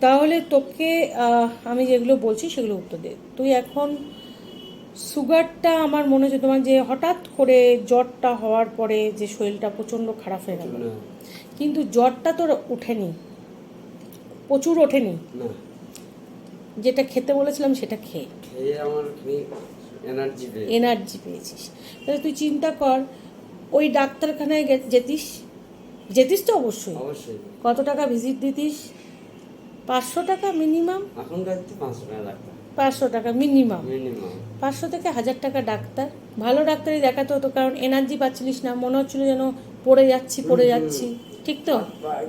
তাহলে তোকে আমি যেগুলো বলছি সেগুলো উত্তর দে। তুই এখন সুগারটা আমার মনে হচ্ছে তোমার যে হঠাৎ করে জ্বরটা হওয়ার পরে যে শরীরটা প্রচণ্ড খারাপ হয়ে গেল। কিন্তু জ্বরটা তোর ওঠেনি। প্রচুর ওঠেনি। যেটা খেতে বলেছিলাম সেটা খেয়ে এনার্জি এনার্জি পেয়েছিস। তাহলে তুই চিন্তা কর ওই ডাক্তারখানায় গে- যেতিস? যেতিস তো অবশ্যই। অবশ্যই। কত টাকা ভিজিট দিতিস? পাঁচশো টাকা মিনিমাম? এখনকার পাঁচশো টাকা ডাক্তার। পাঁচশো টাকা মিনিমাম? পাঁচশো থেকে হাজার টাকা ডাক্তার। ভালো ডাক্তারই দেখাতে হতো কারণ এনার্জি পাচ্ছিলিস না মনে হচ্ছিল যেন পড়ে যাচ্ছি পড়ে যাচ্ছি। ঠিক তো?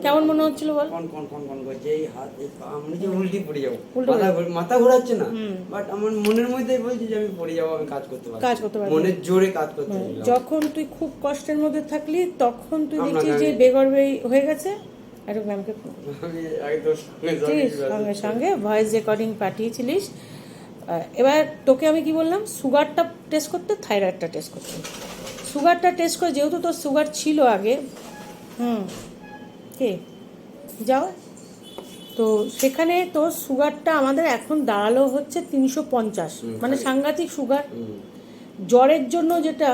কেমন মনে হচ্ছিল বল? কোন কোন কোন কোন করছে এই হাত এই পা, আমি যে উল্টি পড়ে যাব। মাথা মাথা ঘোরাচ্ছে না। বাট আমার মনের মধ্যে বলছে যে আমি পড়ে যাব আমি কাজ করতে পারব কাজ করতে পারবি মনের জোরে কাজ করতে যখন তুই খুব কষ্টের মধ্যে থাকলি তখন তুই দেখছিস যে জানি। বেগরবে হয়ে গেছে একটু ম্যামকে সঙ্গে সঙ্গে ভয়েস রেকর্ডিং পাঠিয়েছিলিস। এবার তোকে আমি কি বললাম? সুগারটা টেস্ট করতে থাইরয়েডটা টেস্ট করতে। সুগারটা টেস্ট করে যেহেতু তোর সুগার ছিল আগে হুম কে? যাও। তো সেখানে তোর সুগারটা আমাদের এখন দাঁড়াল হচ্ছে তিনশো পঞ্চাশ। মানে সাংঘাতিক সুগার জ্বরের জন্য যেটা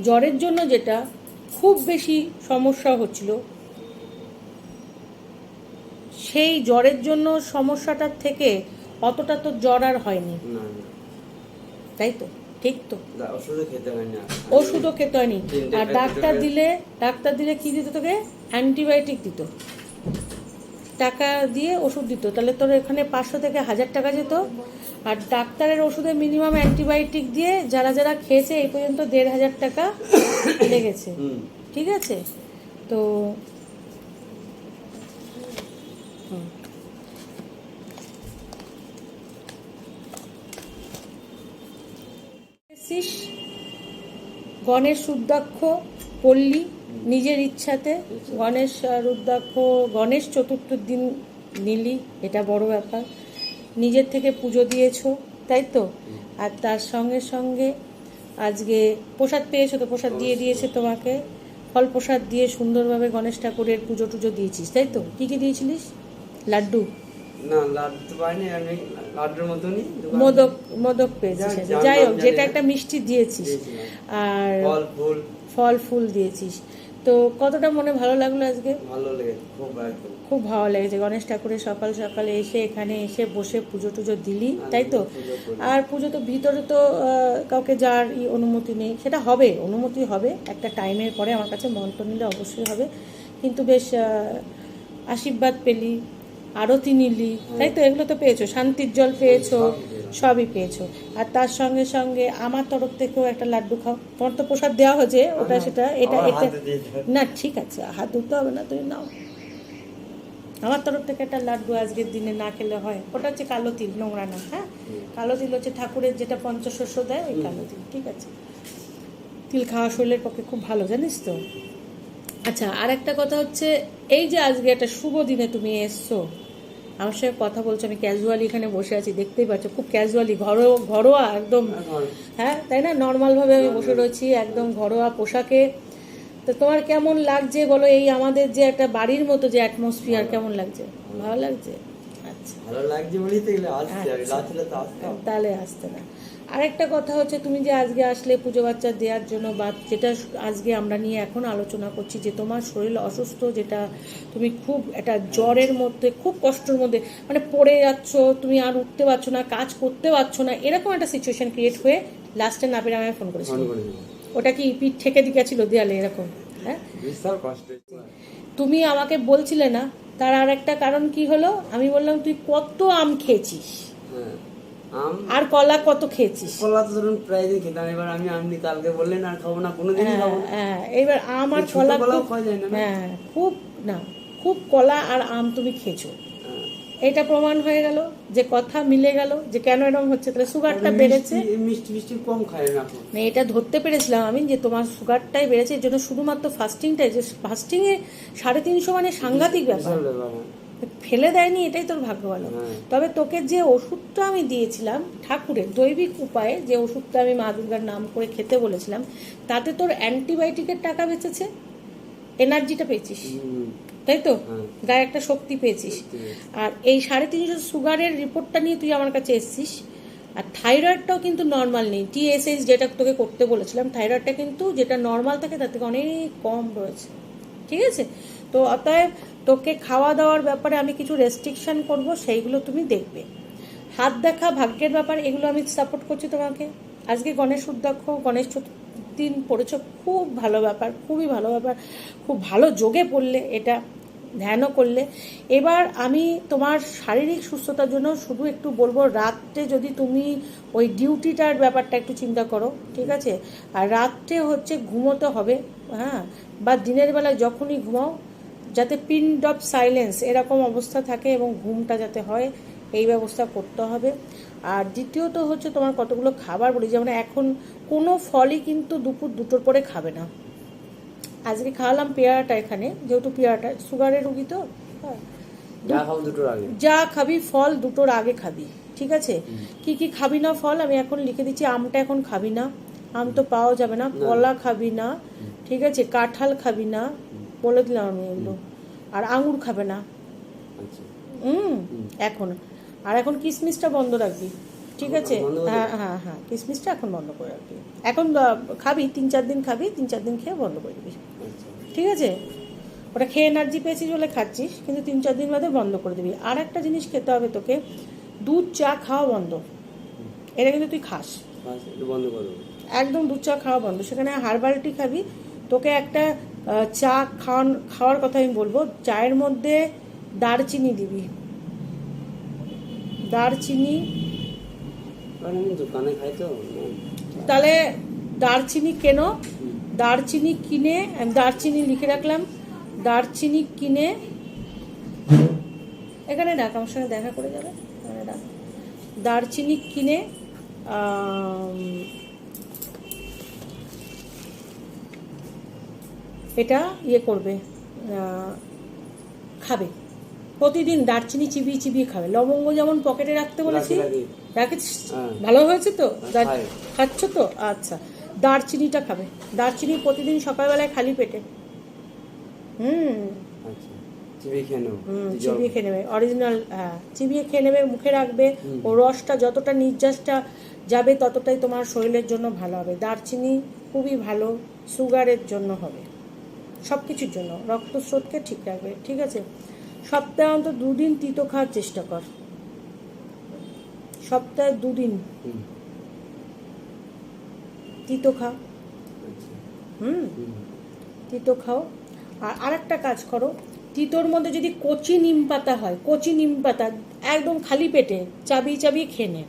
জ্বরের জন্য যেটা খুব বেশি সমস্যা হচ্ছিল সেই জ্বরের জন্য সমস্যাটার থেকে অতটা তো জ্বর আর হয়নি। তাই তো? ঠিক তো? ওষুধও খেতে হয়নি। আর ডাক্তার দিলে ডাক্তার দিলে কি দিত তোকে? অ্যান্টিবায়োটিক দিত। টাকা দিয়ে ওষুধ দিত। তাহলে তোর এখানে পাঁচশো থেকে হাজার টাকা যেত। আর ডাক্তারের ওষুধে মিনিমাম অ্যান্টিবায়োটিক দিয়ে যারা যারা খেয়েছে এই পর্যন্ত দেড় হাজার টাকা লেগেছে। ঠিক আছে? তো গণেশ রুদ্রাক্ষ পড়লি নিজের ইচ্ছাতে। গণেশ রুদ্রাক্ষ গণেশ চতুর্থ দিন নিলি এটা বড় ব্যাপার। নিজের থেকে পুজো দিয়েছ তাই তো? আর তার সঙ্গে সঙ্গে আজকে প্রসাদ পেয়েছ তো প্রসাদ দিয়ে দিয়েছে তোমাকে। ফল প্রসাদ দিয়ে সুন্দরভাবে গণেশ ঠাকুরের পুজো টুজো দিয়েছিস তাই তো? কি কি দিয়েছিলিস? লাড্ডু? না লাড্ডু পাইনি আমি লাড্ডুর মতনই মোদক মোদক পেয়েছিস। যাই হোক যেটা একটা মিষ্টি দিয়েছিস। আর ফল ফুল। ফল ফুল দিয়েছিস। তো কতটা মনে ভালো লাগল আজকে? ভালো লেগেছে খুব খুব ভালো লেগেছে। গণেশ ঠাকুরের সকাল সকালে এসে এখানে এসে বসে পুজো টুজো দিলি তাই তো? আর পুজো তো ভিতরে তো কাউকে যার ই অনুমতি নেই। সেটা হবে অনুমতি হবে। একটা টাইমের পরে আমার কাছে মন্ত্র নিলে অবশ্যই হবে। কিন্তু বেশ আশীর্বাদ পেলি আরতি নিলি তাই তো? এগুলো তো পেয়েছ। শান্তির জল পেয়েছ। সবই। পেয়েছ। আর তার সঙ্গে সঙ্গে আমার তরফ থেকেও একটা লাড্ডু খাও। তোমার তো প্রসাদ দেওয়া হয়েছে ওটা সেটা এটা এটা না ঠিক আছে হাত ধুতে হবে না তুমি নাও। আমার তরফ থেকে একটা লাড্ডু আজকের দিনে না খেলে হয়। ওটা হচ্ছে কালো তিল নোংরা না হ্যাঁ? কালো তিল হচ্ছে ঠাকুরের যেটা পঞ্চশস্য দেয় ওই কালো তিল ঠিক আছে? তিল খাওয়া শরীরের পক্ষে খুব ভালো জানিস তো? আচ্ছা আর একটা কথা হচ্ছে এই যে আজকে একটা শুভ দিনে তুমি এসছো আমার সঙ্গে কথা বলছো আমি ক্যাজুয়ালি এখানে বসে আছি দেখতেই পাচ্ছ খুব ক্যাজুয়ালি ঘরোয়া ঘরোয়া একদম। হ্যাঁ তাই না? নর্মালভাবে আমি বসে রয়েছি একদম ঘরোয়া পোশাকে। তো তোমার কেমন লাগছে বলো এই আমাদের যে একটা বাড়ির মতো যে অ্যাটমসফিয়ার কেমন লাগছে? ভালো লাগছে? আচ্ছা। ভালো লাগছে বলি আচ্ছা। তাহলে আসতে না। আরেকটা কথা হচ্ছে তুমি যে আজকে আসলে পুজো বাচ্চা দেওয়ার জন্য বা যেটা আজকে আমরা নিয়ে এখন আলোচনা করছি যে তোমার শরীর অসুস্থ যেটা তুমি খুব একটা জ্বরের মধ্যে খুব কষ্টের মধ্যে মানে পড়ে যাচ্ছ তুমি আর উঠতে পারছ না কাজ করতে পারছ না এরকম একটা সিচুয়েশন ক্রিয়েট হয়ে লাস্টে না পেরে আমায় ফোন করেছিল। ওটা কি পিঠ ঠেকে দিকে ছিল দেয়ালে এরকম? হ্যাঁ। তুমি আমাকে বলছিলে না তার আর একটা কারণ কি হলো? আমি বললাম তুই কত আম খেয়েছিস? হ্যাঁ। আর কলা কত খেয়েছিস? কলা তো ধরুন প্রায় দিন খেতাম এবার আমি আপনি কালকে বললেন আর খাব না কোনোদিনই খাব হ্যাঁ এইবার আম আর কলা খাওয়া যায় না না? হ্যাঁ খুব না খুব কলা আর আম তুমি খেয়েছো। হ্যাঁ। এটা প্রমাণ হয়ে গেল যে কথা মিলে গেল যে কেন এরকম হচ্ছে। তাহলে সুগারটা বেড়েছে। মিষ্টি মিষ্টি কম খায় না এখন মানে এটা ধরতে পেরেছিলাম আমি যে তোমার সুগারটাই বেড়েছে এর জন্য শুধুমাত্র ফাস্টিংটাই যে ফাস্টিংয়ে সাড়ে তিনশো মানে সাংঘাতিক ব্যাপার হ্যাঁ। ফেলে দেয়নি এটাই তোর ভাগ্য ভালো হ্যাঁ। তবে তোকে যে ওষুধটা আমি দিয়েছিলাম ঠাকুরের দৈবিক উপায়ে যে ওষুধটা আমি মা দুর্গার নাম করে খেতে বলেছিলাম তাতে তোর অ্যান্টিবায়োটিকের টাকা বেঁচেছে এনার্জিটা পেয়েছিস। তাই তো? হ্যাঁ। গায়ে একটা শক্তি পেয়েছিস। আর এই সাড়ে তিনশো সুগারের রিপোর্টটা নিয়ে তুই আমার কাছে এসেছিস আর থাইরয়েডটাও কিন্তু নর্মাল নেই। টিএসএইচ যেটা তোকে করতে বলেছিলাম থাইরয়েডটা কিন্তু যেটা নর্মাল থাকে তার থেকে অনেক কম রয়েছে। ঠিক আছে? তো অতএব তোকে খাওয়া দাওয়ার ব্যাপারে আমি কিছু রেস্ট্রিকশন করব, সেইগুলো তুমি দেখবে। হাত দেখা ভাগ্যের ব্যাপার, এগুলো আমি সাপোর্ট করছি তোমাকে। আজকে গণেশ উদ্যাক্ষ, গণেশ দিন পড়েছ, খুব ভালো ব্যাপার, খুবই ভালো ব্যাপার। খুব ভালো যোগে পড়লে, এটা ধ্যানও করলে। এবার আমি তোমার শারীরিক সুস্থতার জন্য শুধু একটু বলব, রাত্রে যদি তুমি ওই ডিউটিটার ব্যাপারটা একটু চিন্তা করো, ঠিক আছে? আর রাত্রে হচ্ছে ঘুমোতে হবে হ্যাঁ? বা দিনের বেলায় যখনই ঘুমাও যাতে পিন্ড অফ সাইলেন্স এরকম অবস্থা থাকে এবং ঘুমটা যাতে হয় এই ব্যবস্থা করতে হবে। আর দ্বিতীয়ত হচ্ছে তোমার কতগুলো খাবার বলি যেমন এখন কোনো ফলই কিন্তু দুপুর দুটোর পরে খাবে না। আজকে খাওয়ালাম পেয়ারাটা এখানে যেহেতু পেয়ারাটা সুগারের রুগী তো? হ্যাঁ। যা খাবি ফল দুটোর আগে খাবি ঠিক আছে? কি কি খাবি না ফল? আমি এখন লিখে দিচ্ছি আমটা এখন খাবি না। আম তো পাওয়া যাবে না কলা খাবি না ঠিক আছে? কাঁঠাল খাবি না বলে দিলাম আমি এগুলো আর আঙুর খাবে না। আচ্ছা। হুম এখন। আর এখন কিসমিসটা বন্ধ রাখবি ঠিক আছে? হ্যাঁ হ্যাঁ হ্যাঁ কিসমিসটা এখন বন্ধ করে রাখবি। এখন খাবি তিন চার দিন খাবি তিন চার দিন খেয়ে বন্ধ করে দিবি। আচ্ছা। ঠিক আছে? ওটা খেয়ে এনার্জি পেয়েছিস বলে খাচ্ছিস কিন্তু তিন চার দিন বাদে বন্ধ করে দিবি। আর একটা জিনিস খেতে হবে তোকে দুধ চা খাওয়া বন্ধ। এটা কিন্তু তুই খাস। একদম দুধ চা খাওয়া বন্ধ। সেখানে হার্বাল টি খাবি তোকে একটা চা খাওয়ান খাওয়ার কথা আমি বলব। চায়ের মধ্যে দারচিনি দিবি। দারচিনি। দোকানে খাই তো। তাহলে দারচিনি কেন? দারচিনি কিনে আমি দারচিনি লিখে রাখলাম। দারচিনি কিনে। এখানে ডাক আমার সঙ্গে দেখা করে যাবে। এখানে ডাক দারচিনি কিনে এটা ইয়ে করবে খাবে। প্রতিদিন দারচিনি চিবিয়ে চিবিয়ে খাবে। লবঙ্গ যেমন পকেটে রাখতে বলেছি। রাখি, রাখিস? হ্যাঁ। ভালো হয়েছে তো? খাই। খাচ্ছ তো? আচ্ছা। দারচিনিটা খাবে। দারচিনি প্রতিদিন সকালবেলায় খালি পেটে। হুম। আচ্ছা। হুম চিবিয়ে খেয়ে নেবে। অরিজিনাল হ্যাঁ চিবিয়ে খেয়ে নেবে মুখে রাখবে। ও রসটা যতটা নির্যাসটা যাবে ততটাই তোমার শরীরের জন্য ভালো হবে। দারচিনি খুবই ভালো সুগারের জন্য হবে। সব কিছুর জন্য। রক্তস্রোতকে ঠিক রাখবে ঠিক আছে? সপ্তাহে অন্তত দুদিন তিতো খাওয়ার চেষ্টা কর। সপ্তাহে দুদিন তিতো খা আচ্ছা। হুম? হুম, তিতো খাও। আর আরেকটা কাজ করো তিতোর মধ্যে যদি কচি নিম পাতা হয় কচি নিম পাতা একদম খালি পেটে চাবিয়ে চাবিয়ে খেয়ে নে।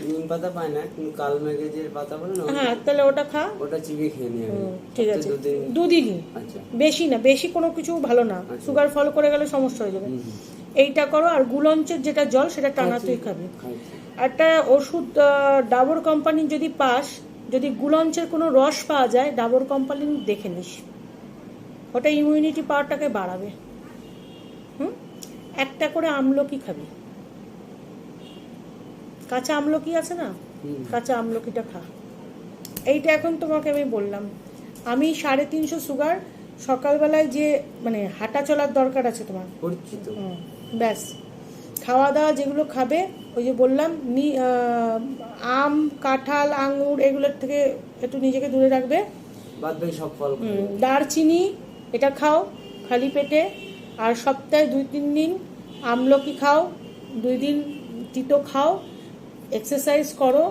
নিম পাতা পাই না কিন্তু কাল মেঘে যে পাতা বলে না হ্যাঁ তাহলে ওটা খা। ওটা চিবিয়ে খেয়ে নিই ঠিক আছে। দুদিন দুদিনই আচ্ছা। বেশি না বেশি কোনো কিছু ভালো না। আচ্ছা। সুগার ফল করে গেলে সমস্যা হয়ে যাবে। এইটা করো আর গুলঞ্চের যেটা জল সেটা টানা তুই খাবি। একটা ওষুধ ডাবর কোম্পানির যদি পাস যদি গুলঞ্চের কোনো রস পাওয়া যায় ডাবর কোম্পানি দেখে নিস। ওটা ইমিউনিটি পাওয়ারটাকে বাড়াবে। হুম? একটা করে আমলকি খাবি। কাঁচা আমলকি আছে না? কাঁচা আমলকিটা খা। এইটা এখন তোমাকে আমি বললাম। আমি সাড়ে তিনশো সুগার সকালবেলায় যে মানে হাঁটা চলার দরকার আছে তোমার। করছি তো হুম, ব্যাস। খাওয়া দাওয়া যেগুলো খাবে ওই যে বললাম আম কাঁঠাল আঙুর এগুলোর থেকে একটু নিজেকে দূরে রাখবে। দারচিনি এটা খাও খালি পেটে। আর সপ্তাহে দুই তিন দিন আমলকি খাও দুই দিন তিতো খাও এক্সারসাইজ করো